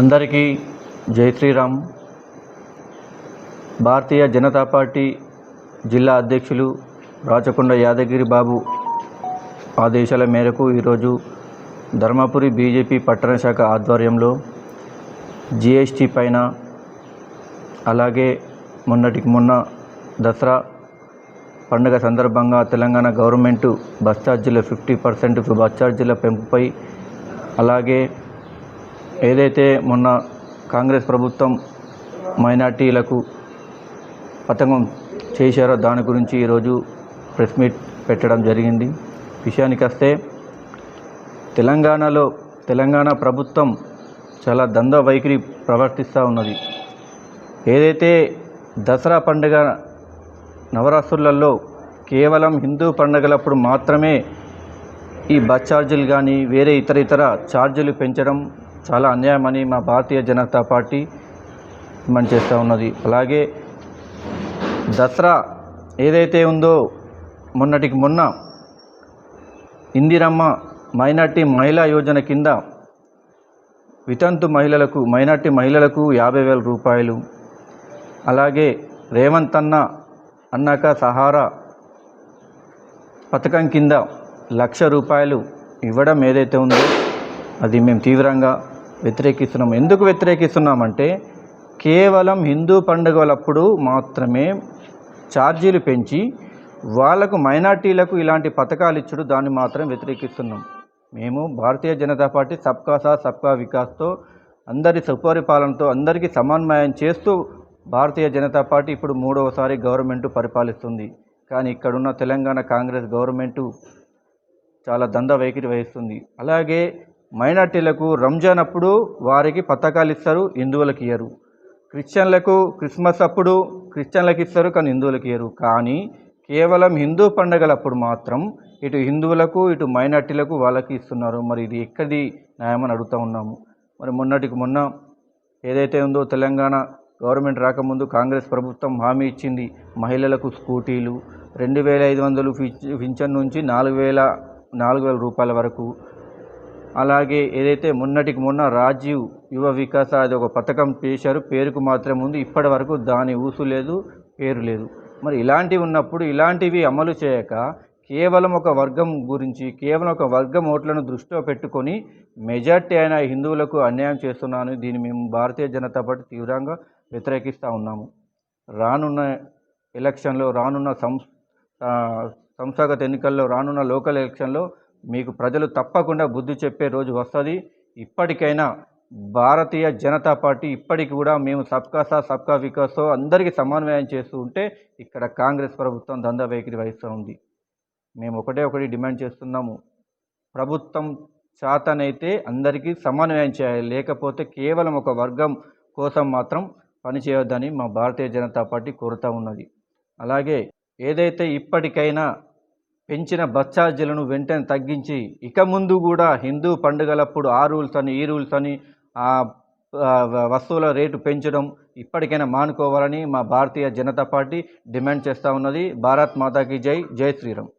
అందరికీ జై శ్రీరామ్. భారతీయ జనతా పార్టీ జిల్లా అధ్యక్షులు రాచకొండ యాదగిరి బాబు ఆదేశాల మేరకు ఈరోజు ధర్మపురి బీజేపీ పట్టణ శాఖ ఆధ్వర్యంలో జిఎస్టీ పైన అలాగే మొన్నటికి మొన్న దసరా పండుగ సందర్భంగా తెలంగాణ గవర్నమెంట్ బస్ ఛార్జీల ఫిఫ్టీ పర్సెంట్ బస్ ఛార్జీల పెంపుపై అలాగే ఏదైతే మొన్న కాంగ్రెస్ ప్రభుత్వం మైనార్టీలకు పతంగం చేశారో దాని గురించి ఈరోజు ప్రెస్ మీట్ పెట్టడం జరిగింది. విషయానికి వస్తే తెలంగాణలో తెలంగాణ ప్రభుత్వం చాలా దంద వైఖరి ప్రవర్తిస్తూ ఉన్నది. ఏదైతే దసరా పండుగ నవరాత్రులలో కేవలం హిందూ పండుగలప్పుడు మాత్రమే ఈ బస్ ఛార్జీలు కానీ వేరే ఇతర ఇతర ఛార్జీలు పెంచడం చాలా అన్యాయమని మా భారతీయ జనతా పార్టీ డిమాండ్ చేస్తూ ఉన్నది. అలాగే దసరా ఏదైతే ఉందో మొన్నటికి మొన్న ఇందిరమ్మ మైనార్టీ మహిళా యోజన కింద వితంతు మహిళలకు మైనార్టీ మహిళలకు యాభై వేల రూపాయలు. అలాగే రేవంత్ అన్న అన్నాక సహారా పథకం కింద లక్ష రూపాయలు ఇవ్వడం ఏదైతే ఉందో అది మేము తీవ్రంగా వ్యతిరేకిస్తున్నాం. ఎందుకు వ్యతిరేకిస్తున్నామంటే కేవలం హిందూ పండుగలప్పుడు మాత్రమే ఛార్జీలు పెంచి వాళ్ళకు మైనార్టీలకు ఇలాంటి పథకాలు ఇచ్చుడు దాన్ని మాత్రం వ్యతిరేకిస్తున్నాం. మేము భారతీయ జనతా పార్టీ సబ్కా సాత్ సబ్కా వికాస్తో అందరి సుపరిపాలనతో అందరికీ సమన్వయం చేస్తూ భారతీయ జనతా పార్టీ ఇప్పుడు మూడవసారి గవర్నమెంట్ పరిపాలిస్తుంది. కానీ ఇక్కడున్న తెలంగాణ కాంగ్రెస్ గవర్నమెంటు చాలా దంద వైఖరి వహిస్తుంది. అలాగే మైనార్టీలకు రంజాన్ అప్పుడు వారికి పథకాలు ఇస్తారు హిందువులకు ఇయ్యరు. క్రిస్టియన్లకు క్రిస్మస్ అప్పుడు క్రిస్టియన్లకు ఇస్తారు కానీ హిందువులకు ఇయ్యరు. కానీ కేవలం హిందూ పండుగలప్పుడు మాత్రం ఇటు హిందువులకు ఇటు మైనార్టీలకు వాళ్ళకి ఇస్తున్నారు. మరి ఇది ఎక్కడి న్యాయమని అడుగుతూ ఉన్నాము. మరి మొన్నటికి మొన్న ఏదైతే ఉందో తెలంగాణ గవర్నమెంట్ రాకముందు కాంగ్రెస్ ప్రభుత్వం హామీ ఇచ్చింది మహిళలకు స్కూటీలు రెండు వేల ఐదు వందలు పింఛన్ నుంచి నాలుగు వేల నాలుగు వేల రూపాయల వరకు అలాగే ఏదైతే మొన్నటికి మొన్న రాజీవ్ యువ వికాస అది ఒక పథకం చేశారు పేరుకు మాత్రమే ఉంది ఇప్పటి వరకు దాని ఊసు లేదు పేరు లేదు. మరి ఇలాంటివి ఉన్నప్పుడు ఇలాంటివి అమలు చేయక కేవలం ఒక వర్గం గురించి కేవలం ఒక వర్గం ఓట్లను దృష్టిలో పెట్టుకొని మెజార్టీ అయిన హిందువులకు అన్యాయం చేస్తున్నాను దీన్ని మేము భారతీయ జనతా పార్టీ తీవ్రంగా వ్యతిరేకిస్తూ ఉన్నాము. రానున్న ఎలక్షన్లో రానున్న సం సంస్థాగత ఎన్నికల్లో రానున్న లోకల్ ఎలక్షన్లో మీకు ప్రజలు తప్పకుండా బుద్ధి చెప్పే రోజు వస్తుంది. ఇప్పటికైనా భారతీయ జనతా పార్టీ ఇప్పటికి కూడా మేము సబ్కా సా సబ్కా వికాస్తో అందరికీ సమన్వయం చేస్తూ ఉంటే ఇక్కడ కాంగ్రెస్ ప్రభుత్వం దందా వైఖరి వహిస్తూ ఉంది. మేము ఒకటే ఒకటి డిమాండ్ చేస్తున్నాము. ప్రభుత్వం చేతనైతే అందరికీ సమన్వయం చేయాలి. లేకపోతే కేవలం ఒక వర్గం కోసం మాత్రం పనిచేయొద్దని మా భారతీయ జనతా పార్టీ కోరుతూ ఉన్నది. అలాగే ఏదైతే ఇప్పటికైనా పెంచిన బస్ ఛార్జీలను వెంటనే తగ్గించి ఇక ముందు కూడా హిందూ పండుగలప్పుడు ఆ రూల్స్ అని ఈ రూల్స్ అని ఆ, వస్తువుల రేటు పెంచడం ఇప్పటికైనా మానుకోవాలని మా భారతీయ జనతా పార్టీ డిమాండ్ చేస్తూ ఉన్నది. భారత్ మాతాకి జై జై శ్రీరామ్.